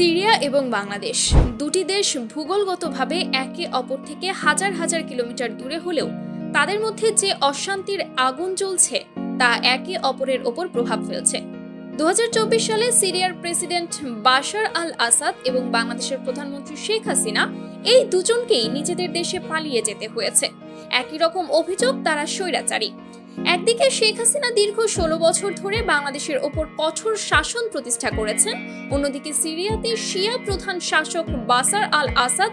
Syria এবং বাংলাদেশ। দুটি দেশ ভূগোলগতভাবে একে অপর থেকে হাজার হাজার কিলোমিটার দূরে হলেও তাদের মধ্যে যে অশান্তির আগুন জ্বলছে তা একে অপরের ওপর প্রভাব ফেলছে। দু হাজার চব্বিশ সালে সিরিয়ার প্রেসিডেন্ট বাশার আল আসাদ এবং বাংলাদেশের প্রধানমন্ত্রী শেখ হাসিনা এই দুজনকেই নিজেদের দেশে পালিয়ে যেতে হয়েছে। একই রকম অভিযোগ তারা স্বৈরাচারী। একদিকে শেখ হাসিনা দীর্ঘ ষোলো বছর ধরে বাংলাদেশের ওপর কঠোর শাসন প্রতিষ্ঠা করেছেন, অন্যদিকে সিরিয়াতে শিয়া প্রধান শাসক বাসার আল আসাদ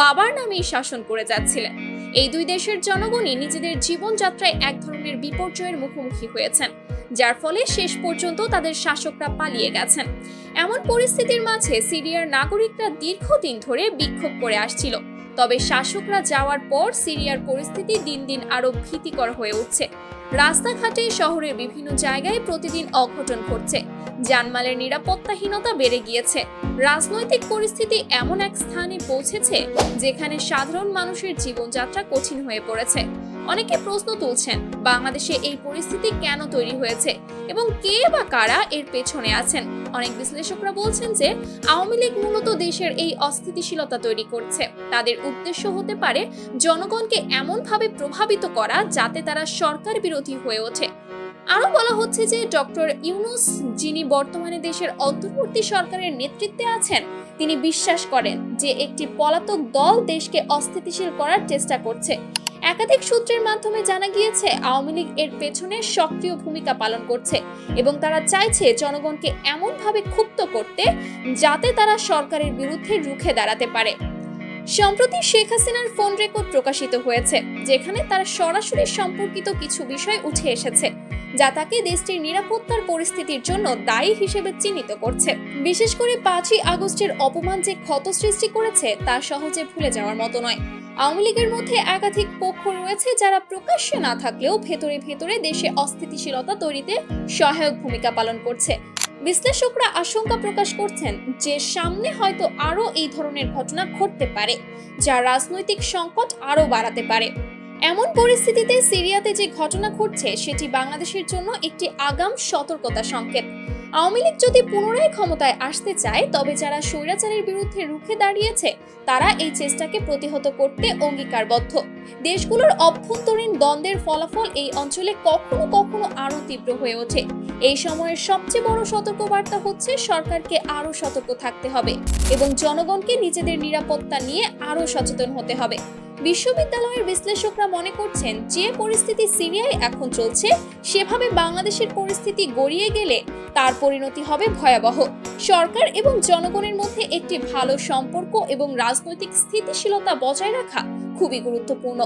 বাবার নামেই শাসন করে যাচ্ছিলেন। এই দুই দেশের জনগণই নিজেদের জীবনযাত্রায় এক ধরনের বিপর্যয়ের মুখোমুখি হয়েছেন, যার ফলে শেষ পর্যন্ত তাদের শাসকরা পালিয়ে গেছেন। এমন পরিস্থিতির মাঝে সিরিয়ার নাগরিকরা দীর্ঘদিন ধরে বিক্ষোভ করে আসছিল। তবে শাসকরা যাওয়ার পর সিরিয়ার পরিস্থিতি দিন দিন আরও ভীতিকর হয়ে উঠছে। রাস্তাঘাটে শহরের বিভিন্ন জায়গায় প্রতিদিন অঘটন ঘটছে। জানমালের নিরাপত্তাহীনতা বেড়ে গিয়েছে। রাজনৈতিক পরিস্থিতি এমন এক স্থানে পৌঁছেছে যেখানে সাধারণ মানুষের জীবনযাত্রা কঠিন হয়ে পড়েছে। অনেকে প্রশ্ন তুলছেন, বাংলাদেশে এই পরিস্থিতি কেন তৈরি হয়েছে এবং কে বা কারা এর পেছনে আছেন? অনেক বিশ্লেষকরা বলছেন যে আওয়ামী লীগ মূলত দেশের এই অস্থিতিশীলতা তৈরি করছে। তাদের উদ্দেশ্য হতে পারে জনগণকে এমনভাবে প্রভাবিত করা যাতে তারা সরকার বিরোধী হয়ে ওঠে। আরও বলা হচ্ছে যে ডক্টর ইউনুস, যিনি বর্তমানে দেশের অন্তর্বর্তী সরকারের নেতৃত্বে আছেন, তিনি বিশ্বাস করেন যে একটি পলাতক দল দেশকে অস্থিতিশীল করার চেষ্টা করছে। একাধিক সূত্রের মাধ্যমে জানা গিয়েছে, আওয়ামী লীগ এর পেছনে সক্রিয় ভূমিকা পালন করছে এবং তারা চাইছে জনগণকে এমনভাবে ক্ষুব্ধ করতে যাতে তারা সরকারের বিরুদ্ধে রুখে দাঁড়াতে পারে। সম্প্রতি শেখ হাসিনার ফোন রেকর্ড প্রকাশিত হয়েছে, যেখানে তার সরাসরি সম্পর্কিত কিছু বিষয় উঠে এসেছে, যা তাকে দেশটির নিরাপত্তার পরিস্থিতির জন্য দায়ী হিসেবে চিহ্নিত করছে। বিশেষ করে পাঁচই আগস্টের অপমান যে ক্ষত সৃষ্টি করেছে, তা সহজে ভুলে যাওয়ার মতো নয়। আওয়ামী লীগের মধ্যে একাধিক পক্ষ রয়েছে যারা প্রকাশ্যে না থাকলেও ভেতরে ভেতরে দেশে অস্থিতিশীলতা তৈরিতে সহায়ক ভূমিকা পালন করছে। বিশ্লেষকরা আশঙ্কা প্রকাশ করছেন যে সামনে হয়তো আরও এই ধরনের ঘটনা ঘটতে পারে, যা রাজনৈতিক সংকট আরও বাড়াতে পারে। এমন পরিস্থিতিতে সিরিয়াতে যে ঘটনা ঘটছে, সেটি বাংলাদেশের জন্য একটি আগাম সতর্কতা সংকেত। আওয়ামী লীগ যদি পুনরায় ক্ষমতায় আসতে চায়, তবে যারা স্বৈরাচারের বিরুদ্ধে রুখে দাঁড়িয়েছে, তারা এই চেষ্টাকে প্রতিহত করতে অঙ্গীকারবদ্ধ। দেশগুলোর অভ্যন্তরীণ দ্বন্দ্বের ফলাফল এই অঞ্চলে কখনো কখনো আরও তীব্র হয়ে ওঠে। এই সময়ের সবচেয়ে বড় সতর্কবার্তা হচ্ছে, সরকারকে আরও সতর্ক থাকতে হবে এবং জনগণকে নিজেদের নিরাপত্তা নিয়ে আরও সচেতন হতে হবে। বিশ্ববিদ্যালয়ের বিশ্লেষকরা মনে করছেন, যে পরিস্থিতি সিরিয়ায় এখন চলছে, সেভাবে বাংলাদেশের পরিস্থিতি গড়িয়ে গেলে তার পরিণতি হবে ভয়াবহ। সরকার এবং জনগণের মধ্যে একটি ভালো সম্পর্ক এবং রাজনৈতিক স্থিতিশীলতা বজায় রাখা খুবই গুরুত্বপূর্ণ।